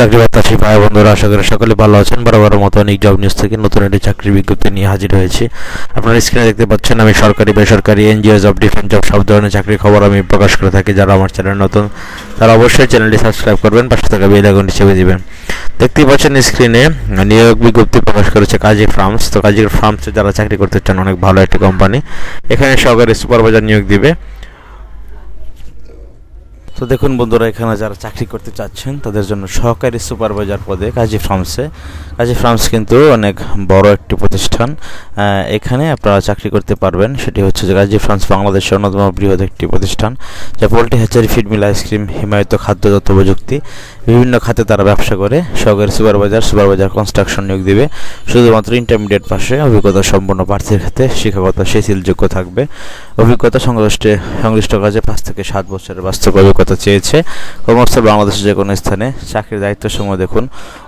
চাকরি বার্তাসী ভাই বন্ধুরা আশা করি সকলে ভালো আছেন। বরাবর মতো অনেক জব নিউজ থেকে নতুন একটি চাকরির বিজ্ঞপ্তি নিয়ে হাজির হয়েছি। আপনারা স্ক্রিনে দেখতে পাচ্ছেন, আমি সরকারি, বেসরকারি এনজিও জব ডিফেন্স জব সব ধরনের চাকরির খবর আমি প্রকাশ করে থাকি। যারা আমার চ্যানেল নতুন, তারা অবশ্যই চ্যানেলটি সাবস্ক্রাইব করবেন, পাশে থাকা বেল আইকনটি চেপে দিবেন। দেখতেই পাচ্ছেন স্ক্রিনে নিয়োগ বিজ্ঞপ্তি প্রকাশ করেছে কাজী ফার্মস। তো কাজী ফার্মসে যারা চাকরি করতে চান, অনেক ভালো একটি কোম্পানি এখানে সহকারী সুপারভাইজার নিয়োগ দিবে। তো দেখুন বন্ধুরা, এখানে যারা চাকরি করতে চাচ্ছেন, তাদের জন্য সহকারী সুপারভাইজার পদে কাজী ফার্মসে কাজী ফার্মস কিন্তু অনেক বড় একটি প্রতিষ্ঠান। এখানে আপনারা চাকরি করতে পারবেন। সেটি হচ্ছে যে কাজী ফার্মস বাংলাদেশের অন্যতম বৃহৎ একটি প্রতিষ্ঠান, যা poultry, hatchery, feed mill, ice cream, হিমায়িত খাদ্য, তথ্য, প্রযুক্তি বিভিন্ন খাতে তারা ব্যবসা করে। সহকারী সুপারভাইজার সুপারভাইজার কনস্ট্রাকশন নিয়োগ দিবে। শুধুমাত্র ইন্টারমিডিয়েট পাশে অভিজ্ঞতা সম্পন্ন প্রার্থীর ক্ষেত্রে শিক্ষাগত যোগ্য থাকবে। অভিজ্ঞতা সংশ্লিষ্ট সংশ্লিষ্ট কাজে পাঁচ থেকে সাত বছরের বাস্তব অভিজ্ঞতা চেয়েছে। কর্মস্থল বাংলাদেশের যে কোনো স্থানে চাকরির দায়িত্ব সমূহ দেখুন।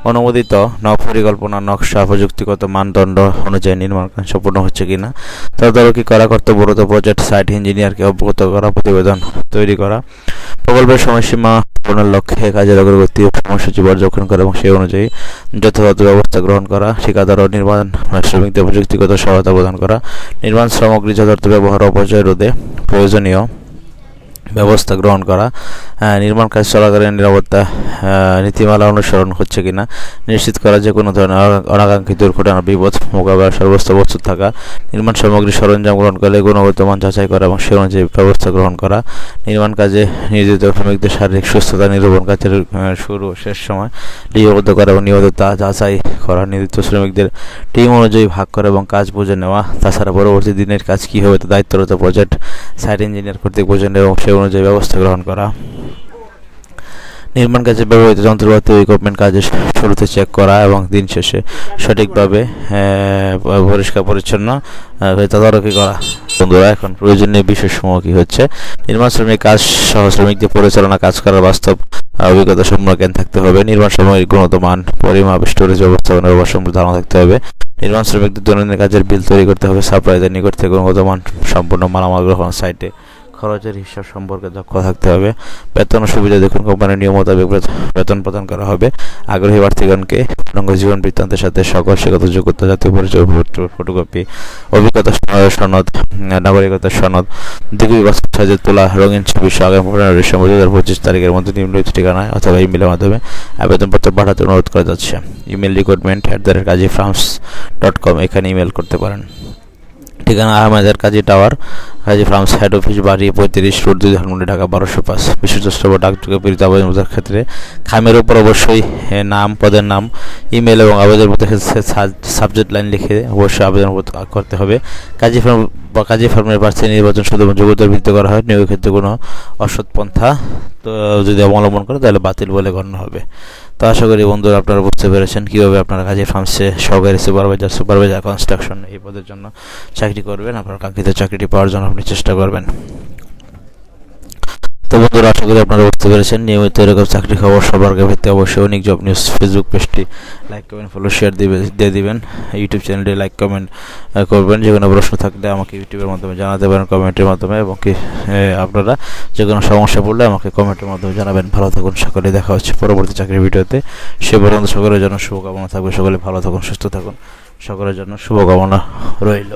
অনুমোদিত নব পরিকল্পনা নকশা, প্রযুক্তিগত মানদণ্ড অনুযায়ী নির্মাণ কাজ সম্পূর্ণ হচ্ছে কিনা, তদারকি করা কর্তব্যরত প্রজেক্ট সাইট ইঞ্জিনিয়ারকে অবগত করা, প্রতিবেদন তৈরি করা, প্রকল্পের সময়সীমা পূরণের লক্ষ্যে কাজের অগ্রগতি ও সময়সূচি পর্যবেক্ষণ করা এবং সেই অনুযায়ী যথাযথ ব্যবস্থা গ্রহণ করা, ঠিকাদার ও নির্মাণ শ্রমিকদের প্রযুক্তিগত সহায়তা প্রদান করা, নির্মাণ সামগ্রী, যথার্থ ব্যবহার অপচয় রোধে প্রয়োজনীয় ব্যবস্থা গ্রহণ করা। আহ, নির্মাণ কাজ চলাকালীন নিরাপত্তা নীতিমালা অনুসরণ হচ্ছে কিনা নিশ্চিত করা যে কোনো ধরনের অনা- অনাকাঙ্ক্ষিত দুর্ঘটনা বিপদ মোকাবেলার সর্বোচ্চ প্রস্তুত থাকা নির্মাণ সামগ্রী সরঞ্জাম গ্রহণ করলে গুণগত মান যাচাই করা এবং সে অনুযায়ী ব্যবস্থা গ্রহণ করা। নির্মাণ কাজে নিয়োজিত শ্রমিকদের শারীরিক সুস্থতা নিরূপণ কাজের শুরু শেষ সময় লিপিবদ্ধ করা এবং নিয়মিত যাচাই করা নিযুক্ত শ্রমিকদের টিম অনুযায়ী ভাগ করা এবং কাজ বুঝে নেওয়া। তাছাড়া পরবর্তী দিনের কাজ কী হবে তা দায়িত্বরত প্রজেক্ট সাইট ইঞ্জিনিয়ার কর্তৃক বুঝে নেওয়া এবং সে অনুযায়ী ব্যবস্থা গ্রহণ করা। নির্মাণ কাজে ব্যবহৃত যন্ত্রপাতি ও ইকুইপমেন্ট কাজে শুরুতে চেক করা এবং দিন শেষে সঠিকভাবে পরিষ্কার পরিচ্ছন্ন তদারকি করা। বন্ধুরা, এখন প্রয়োজনীয় বিষয়সমূহ কি হচ্ছে? নির্মাণ শ্রমিক কাজ সহ শ্রমিকদের পরিচালনা কাজ করার বাস্তব অভিজ্ঞতা সম্পূর্ণ জ্ঞান থাকতে হবে। নির্মাণ সামগ্রীর গুণগত মান পরিমাপ স্টোরেজ ব্যবস্থাপনার অবশ্য ধারণা থাকতে হবে। নির্মাণ শ্রমিকদের দৈনন্দিন কাজের বিল তৈরি করতে হবে। সাপ্লাইদের নিকট থেকে গুণগত মান সম্পূর্ণ মালামাল গ্রহণ সাইটে খরচের হিসাব সম্পর্কে দক্ষ থাকতে হবে। বেতন সুবিধা দেখুন। কোম্পানির নিয়ম মোতাবেক বেতন প্রদান করা হবে। আগ্রহী প্রার্থীগণকে পূর্ণাঙ্গ জীবন বৃত্তান্তের সাথে সকল শিক্ষাগত যোগ্যতা, জাতীয় পরিচয় ফটো- ফটোকপি অভিজ্ঞতা সনদ, নাগরিকতা সনদ দুই বছর সাজে তোলা, রঙিন ছবি সহ আগামী পনেরো ডিসেম্বর দু হাজার পঁচিশ তারিখের মধ্যে নিম্নলিখিত ঠিকানায় অথবা ইমেলের মাধ্যমে আবেদনপত্র পাঠাতে অনুরোধ করা যাচ্ছে। Email recruitment at the rate Kazi farms dot com এখানে ইমেল করতে পারেন। ঠিকানা আহমেদের Kazi tower Kazi farms head office, বাড়ি পঁয়ত্রিশ রোড দুই ধানমন্ডি, ঢাকা বারোশো পাঁচ। বিশেষ স্তর ডাকযোগে প্রেরিত আবেদনের ক্ষেত্রে খামের উপর অবশ্যই নাম, পদের নাম, ইমেল এবং আবেদন সাবজেক্ট লাইন লিখে অবশ্যই আবেদন করতে হবে। কাজী ফার্ম বা কাজী ফার্মের প্রার্থী নির্বাচন শুধু যোগ্যতার ভিত্তি করা হয়, নিয়োগের ক্ষেত্রে কোনো অসৎ পন্থা যদি অবলম্বন করে তাহলে বাতিল বলে গণ্য হবে। তো আশা করি বন্ধুরা আপনারা বুঝতে পেরেছেন কীভাবে আপনার কাজে ফার্মসে সহকারী সুপারভাইজার সুপারভাইজার কনস্ট্রাকশন এই পদের জন্য চাকরি করবেন, আপনার কাঙ্ক্ষিত চাকরিটি পাওয়ার জন্য আপনি চেষ্টা করবেন। তো বন্ধুরা, আশা করি আপনারা বুঝতে পেরেছেন। নিয়মিত এরকম চাকরি খবর সবার পেতে অবশ্যই অনেক জব নিউজ ফেসবুক পেজটি লাইক কমেন্ট ফলো শেয়ার দিবে, দিয়ে দিবেন। ইউটিউব চ্যানেলটি লাইক কমেন্ট করবেন। যে কোনো প্রশ্ন থাকলে আমাকে ইউটিউবের মাধ্যমে জানাতে পারেন কমেন্টের মাধ্যমে এবং কি আপনারা যে কোনো সমস্যা পড়লে আমাকে কমেন্টের মাধ্যমে জানাবেন। ভালো থাকুন, সকলে দেখা হচ্ছে পরবর্তী চাকরির ভিডিওতে। সে পর্যন্ত সকলের জন্য শুভকামনা থাকবে। সকলে ভালো থাকুন, সুস্থ থাকুন। সকলের জন্য শুভকামনা রইল।